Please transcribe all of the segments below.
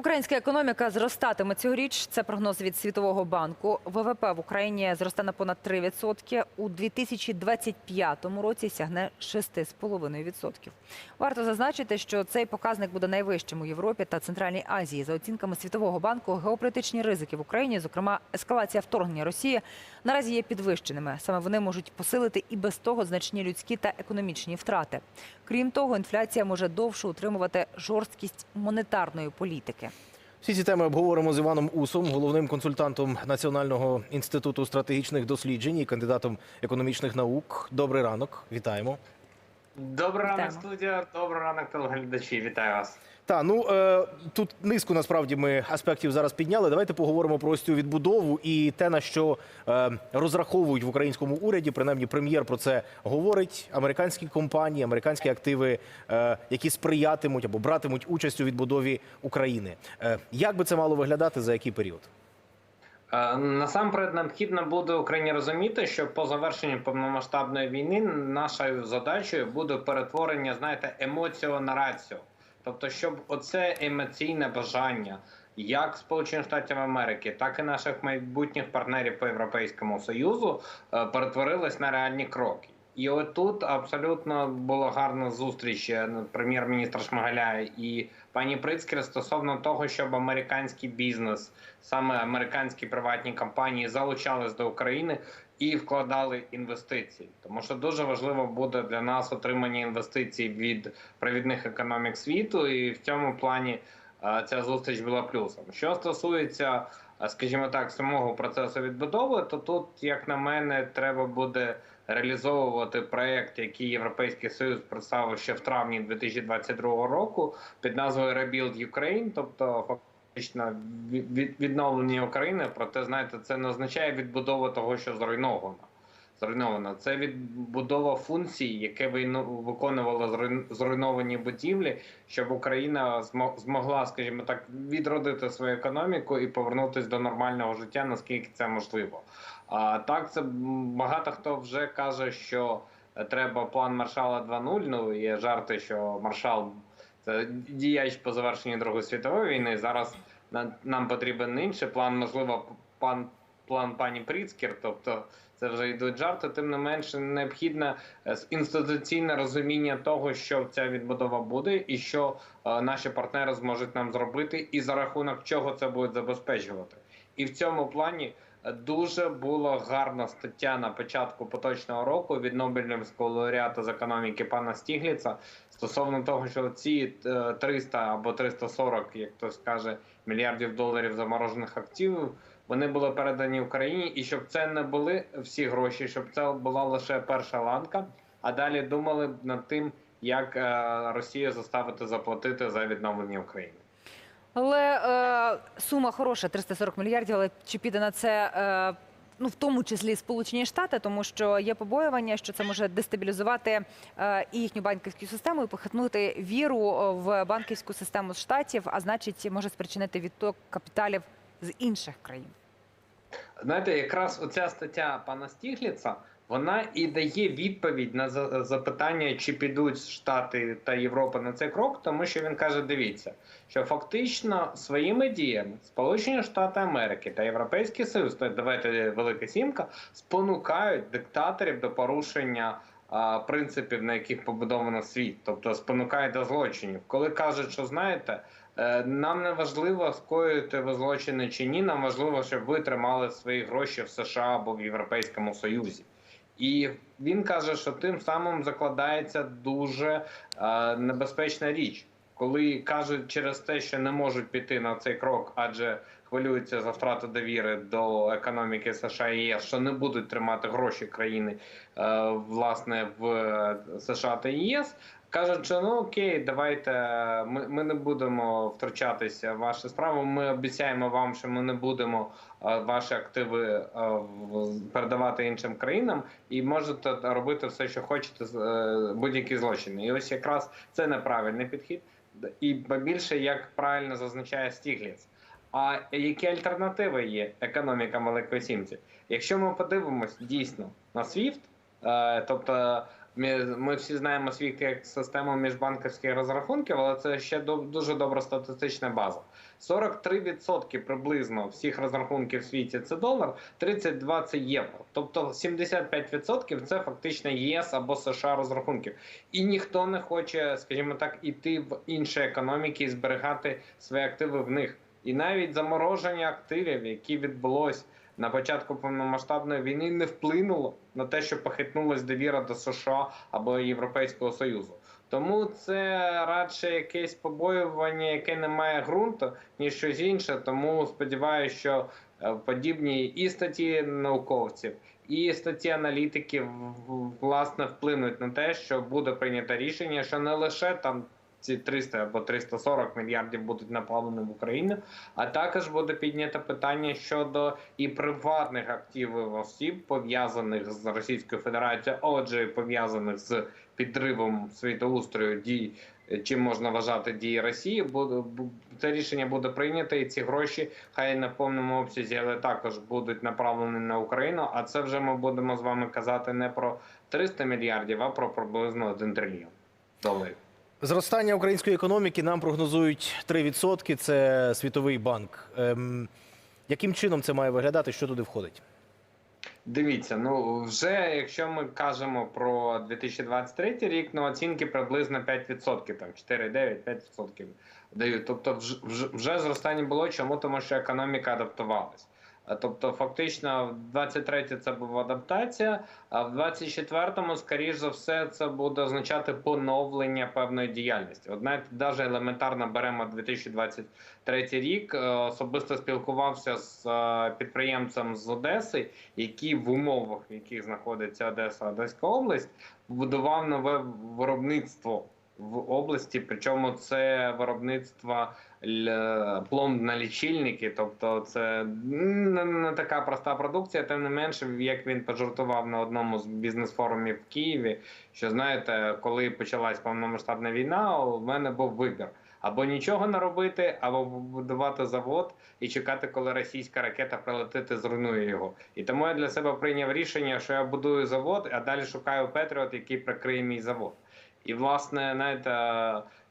Українська економіка зростатиме цьогоріч. Це прогноз від Світового банку. ВВП в Україні зросте на понад 3%. У 2025 році сягне 6,5%. Варто зазначити, що цей показник буде найвищим у Європі та Центральній Азії. За оцінками Світового банку, геополітичні ризики в Україні, зокрема ескалація вторгнення Росії, наразі є підвищеними. Саме вони можуть посилити і без того значні людські та економічні втрати. Крім того, інфляція може довше утримувати жорсткість монетарної політики. Всі ці теми обговоримо з Іваном Усом, головним консультантом Національного інституту стратегічних досліджень і кандидатом економічних наук. Добрий ранок, вітаємо. Добрий ранок, Вітаємо. студія. Добрий ранок, телеглядачі. Вітаю вас. Та ну е, тут низку насправді ми аспектів зараз підняли. Давайте поговоримо про ось цю відбудову і те, на що е, розраховують в українському уряді. Принаймні, прем'єр про це говорить. Американські компанії, американські активи, е, які сприятимуть або братимуть участь у відбудові України. Е, як би це мало виглядати за який період? Е, Насамперед необхідно буде Україні розуміти, що по завершенню повномасштабної війни нашою задачею буде перетворення, знаєте, емоціо на рацію. Тобто, щоб оце емоційне бажання як Сполучених Штатів Америки, так і наших майбутніх партнерів по Європейському Союзу е, перетворилось на реальні кроки. І отут абсолютно була гарна зустріч е, прем'єр-міністра Шмигаля і пані Прицкер стосовно того, щоб американський бізнес, саме американські приватні компанії, залучались до України і вкладали інвестиції. Тому що дуже важливо буде для нас отримання інвестицій від провідних економік світу, і в цьому плані е, ця зустріч була плюсом. Що стосується, е, скажімо так, самого процесу відбудови, то тут, як на мене, треба буде реалізовувати проект, який Європейський Союз представив ще в травні 2022 року під назвою Rebuild Ukraine, тобто фактично від- від- відновлення України. Проте знаєте, це не означає відбудова того, що зруйновано. Зруйновано це відбудова функцій, яке виконувало зруйн- зруйновані будівлі, щоб Україна змо- змогла, скажімо так, відродити свою економіку і повернутися до нормального життя, наскільки це можливо. А так, це багато хто вже каже, що треба план Маршала 2.0. Ну є жарти, що маршал це діяч по завершенні Другої світової війни. Зараз нам потрібен інший план, можливо, пан план пані Пріцкер, тобто це вже йдуть жарти. Тим не менше, необхідне е, інституційне розуміння того, що ця відбудова буде, і що е, наші партнери зможуть нам зробити, і за рахунок чого це буде забезпечувати. І в цьому плані дуже була гарна стаття на початку поточного року від Нобелівського лауреата з економіки пана Стігліца стосовно того, що ці е, 300 або 340, як хтось каже, мільярдів доларів заморожених активів. Вони були передані Україні, і щоб це не були всі гроші, щоб це була лише перша ланка. А далі думали б над тим, як е, Росію заставити заплатити за відновлення України. Але е, сума хороша 340 мільярдів. Але чи піде на це? Е, Ну, в тому числі Сполучені Штати, тому що є побоювання, що це може дестабілізувати е, і їхню банківську систему, і похитнути віру е, в банківську систему штатів, а значить, може спричинити відток капіталів з інших країн. Знаєте, якраз оця стаття пана Стігліца, вона і дає відповідь на за- запитання, чи підуть Штати та Європа на цей крок, тому що він каже: дивіться, що фактично своїми діями Сполучені Штати Америки та Європейський Союз, то давайте Велика Сімка, спонукають диктаторів до порушення. Принципів, на яких побудовано світ, тобто спонукають до злочинів, коли кажуть, що знаєте, Е, Нам не важливо скоїти ви злочини чи ні. Нам важливо, щоб ви тримали свої гроші в США або в Європейському Союзі. І він каже, що тим самим закладається дуже е, небезпечна річ, коли кажуть через те, що не можуть піти на цей крок, адже хвилюються за втрату довіри до економіки США і ЄС, що не будуть тримати гроші країни е, власне в е, США та ЄС. Кажуть, що ну окей, давайте ми, ми не будемо втручатися в ваші справи. Ми обіцяємо вам, що ми не будемо е, ваші активи передавати іншим країнам, і можете робити все, що хочете, з- будь-які злочини. І ось якраз це неправильний підхід. І більше, як правильно зазначає Стігліц. А які альтернативи є економікам Великої Сімці? Якщо ми подивимось дійсно на SWIFT, е, тобто Ми всі знаємо світ як систему міжбанківських розрахунків, але це ще до- дуже добра статистична база. 43% приблизно всіх розрахунків в світі це долар, 32% це євро. Тобто 75% це фактично ЄС або США розрахунків. І ніхто не хоче, скажімо так, іти в інші економіки і зберігати свої активи в них. І навіть замороження активів, які відбулось на початку повномасштабної війни, не вплинуло на те, що похитнулась довіра до США або Європейського Союзу. Тому це радше якесь побоювання, яке не має ґрунту, ніж щось інше. Тому сподіваюся, що е, подібні і статті науковців, і статті аналітиків власне вплинуть на те, що буде прийнято рішення, що не лише там. Ці 300 або 340 мільярдів будуть направлені в Україну, а також буде піднято питання щодо і приватних активів осіб, пов'язаних з Російською Федерацією, отже, пов'язаних з підривом світоустрою дій, е, чим можна вважати дії Росії. Це рішення буде прийнято, і ці гроші хай на повному обсязі, але також будуть направлені на Україну. А це вже ми будемо з вами казати не про 300 мільярдів, а про приблизно 1 трильйон доларів. Зростання української економіки нам прогнозують 3%. Це Світовий банк. Ем, яким чином це має виглядати? Що туди входить? Дивіться, ну вже якщо ми кажемо про 2023 рік, ну оцінки приблизно 5%, там 4,9-5% дають. Тобто, вже, вже, зростання було. Чому? Тому що економіка адаптувалась. А, Тобто, фактично, в 23 це була адаптація, а в 24-му, скоріш за все, це буде означати поновлення певної діяльності. От навіть навіть елементарно беремо 2023 рік. е, Особисто спілкувався з е, підприємцем з Одеси, який в умовах, в яких знаходиться Одеса, Одеська область, будував нове виробництво в області. Причому це виробництво пломб на лічильники, тобто це не така проста продукція. Тим не менше, як він пожартував на одному з бізнес-форумів в Києві, що знаєте, коли почалась повномасштабна війна, у мене був вибір. Або нічого не робити, або будувати завод і чекати, коли російська ракета прилетить і зруйнує його. І тому я для себе прийняв рішення, що я будую завод, а далі шукаю Петріот, який прикриє мій завод. І власне, знаєте,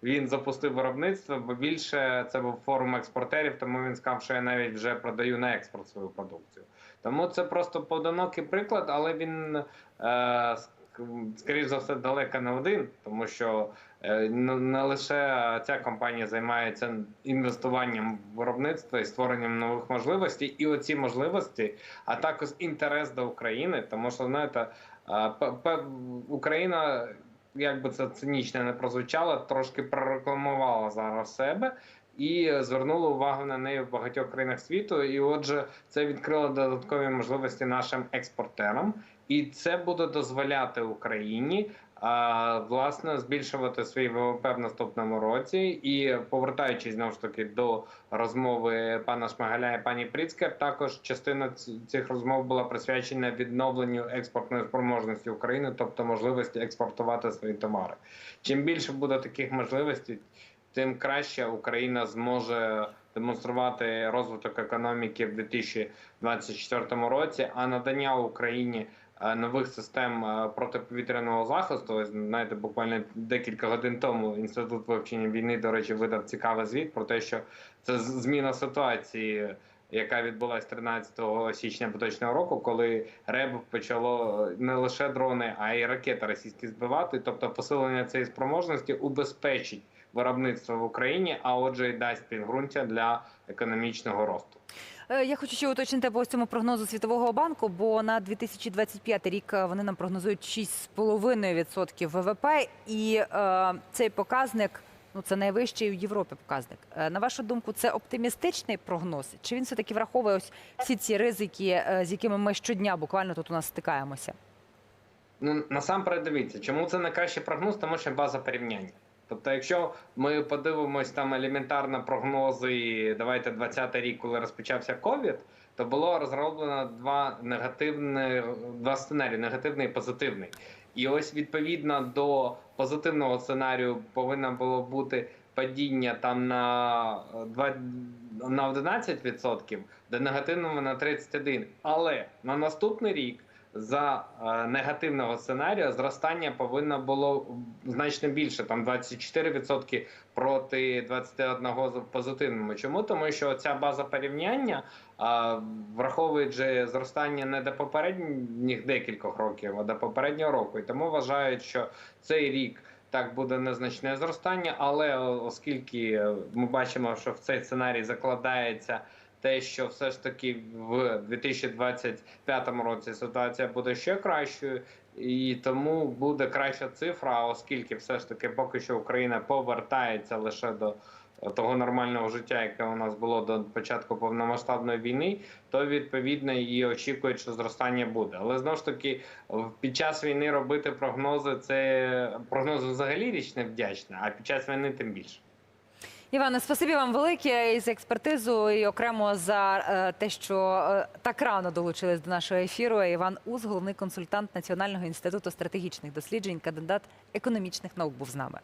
він запустив виробництво, бо більше це був форум експортерів, тому він сказав, що я навіть вже продаю на експорт свою продукцію. Тому це просто поодинокий приклад, але він е, скоріш за все далеко не один, тому що е, не лише ця компанія займається інвестуванням в виробництво і створенням нових можливостей, і оці можливості, а також інтерес до України, тому що знаєте, е, Україна як би це цинічно не прозвучало, трошки прорекламувала зараз себе і звернула увагу на неї в багатьох країнах світу. І отже, це відкрило додаткові можливості нашим експортерам, і це буде дозволяти Україні. Власне збільшувати свій ВВП в наступному році, і повертаючись знову ж таки до розмови пана Шмигаля і пані Пріцкер, також частина цих розмов була присвячена відновленню експортної спроможності України, тобто можливості експортувати свої товари. Чим більше буде таких можливостей, тим краще Україна зможе демонструвати розвиток економіки в 2024 році, а надання Україні нових систем е, протиповітряного захисту. Знаєте, буквально декілька годин тому інститут вивчення війни, до речі, видав цікавий звіт про те, що це зміна ситуації. Яка відбулась 13 січня поточного року, коли РЕБ почало е, не лише дрони, а й ракети російські збивати, тобто посилення цієї спроможності убезпечить виробництво в Україні, а отже, і дасть підґрунтя для економічного росту. Е, Я хочу ще уточнити по цьому прогнозу Світового банку, бо на 2025 рік е, вони нам прогнозують 6,5% ВВП, і е, цей показник ну це найвищий у Європі показник. Е, на вашу думку, це оптимістичний прогноз? Чи він все таки враховує ось всі ці ризики, з якими ми щодня буквально тут у нас стикаємося? Ну насамперед дивіться, чому це найкращий прогноз, тому що база порівняння. Тобто, якщо ми подивимось там елементарно прогнози, давайте 20-й рік, коли розпочався ковід, то було розроблено два негативні два сценарії: негативний і позитивний. І ось відповідно до позитивного сценарію повинно було бути падіння там на 2, на 11%, до негативного на 31%. Але на наступний рік за е, негативного сценарію зростання повинно було значно більше, там 24% проти 21% з позитивному. Чому? Тому що ця база порівняння а, враховує зростання не до попередніх декількох років, а до попереднього року. І тому вважають, що цей рік. Так буде незначне зростання, але оскільки е, ми бачимо, що в цей сценарій закладається те, що все ж таки в 2025 році ситуація буде ще кращою, і тому буде краща цифра, оскільки все ж таки поки що Україна повертається лише до того нормального життя, яке у нас було до початку повномасштабної війни, то відповідно і очікують, що зростання буде. Але знову ж таки, під час війни робити прогнози це прогнози взагалі річ невдячна, а під час війни тим більше. Іване, спасибі вам велике і за експертизу, і окремо за е, те, що е, так рано долучились до нашого ефіру. Іван Уз, головний консультант Національного інституту стратегічних досліджень, кандидат економічних наук, був з нами.